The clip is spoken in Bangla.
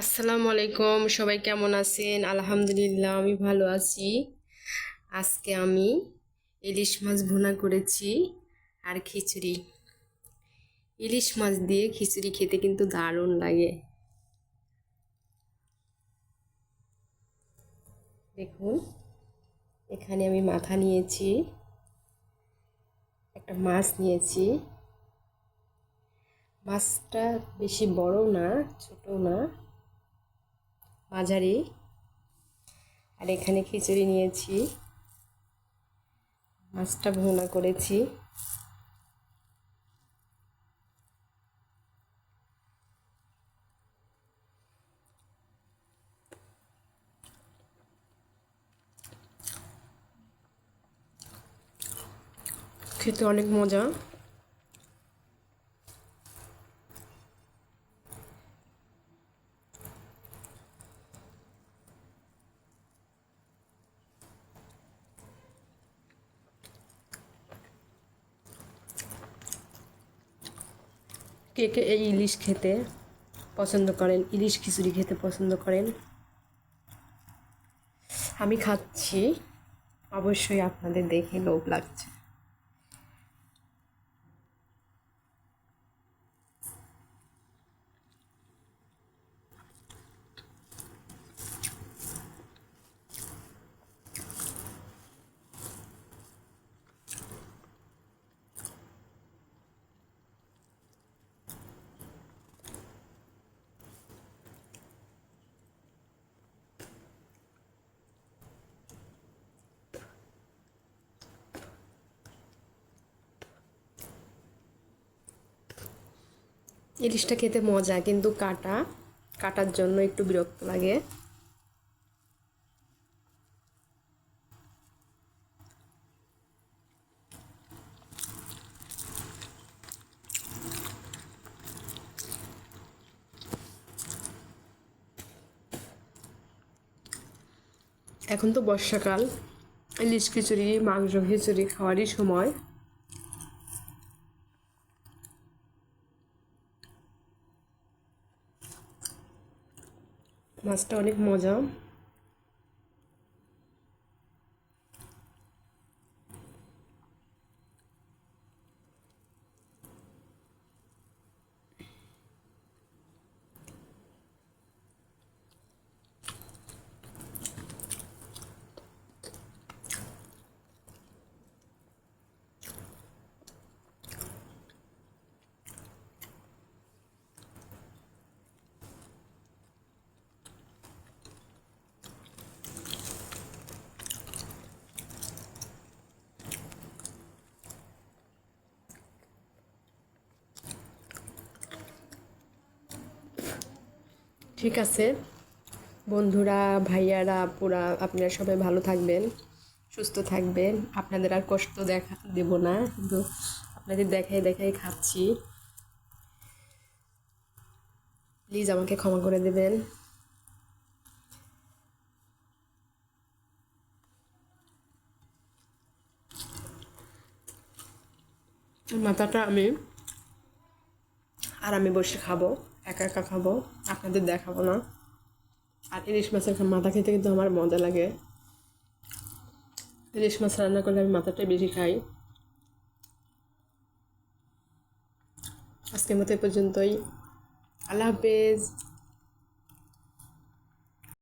আসসালামু আলাইকুম, সবাই কেমন আছেন? আলহামদুলিল্লাহ, আমি ভালো আছি। আজকে আমি ইলিশ মাছ ভুনা করেছি আর খিচুড়ি। ইলিশ মাছ দিয়ে খিচুড়ি খেতে কিন্তু দারুণ লাগে। দেখুন, এখানে আমি মাথা নিয়েছি, একটা মাছ নিয়েছি। মাছটা বেশি বড় না, ছোট না। মাঝারি। আর এখানে খিচুড়ি নিয়েছি। মাছটা ভুনা করেছি। খেতে অনেক মজা। কে কে এই ইলিশ খেতে পছন্দ করেন? ইলিশ খিচুড়ি খেতে পছন্দ করেন? আমি খাচ্ছি। অবশ্যই আপনাদের দেখে লোভ লাগছে। ইলিশটা খেতে মজা, কিন্তু কাটা, কাটার জন্য একটু বিরক্ত লাগে। এখন তো বর্ষাকাল, ইলিশ খিচুড়ি, মাংস খিচুড়ি খাওয়ারই সময়। মাছটা অনেক মজা ঠিক আছে। বন্ধুরা, ভাইয়ারা, আপুরা, আপনারা সবাই ভালো থাকবেন, সুস্থ থাকবেন। আপনাদের আর কষ্ট দেখা, দেব না। কিন্তু আপনাদের দেখাই দেখাই খাচ্ছি। প্লিজ আমাকে ক্ষমা করে দেবেন। মাথাটা আমি, আর আমি বসে খাব। একা একা খাব, আপনাদের দেখাবো না। আর ইলিশ মাছের মাথা খেতে কিন্তু আমার মজা লাগে। ইলিশ মাছ রান্না করলে আমি মাথাটাই বেশি খাই। আজকের মতো পর্যন্তই। আল্লাহ হাফেজ।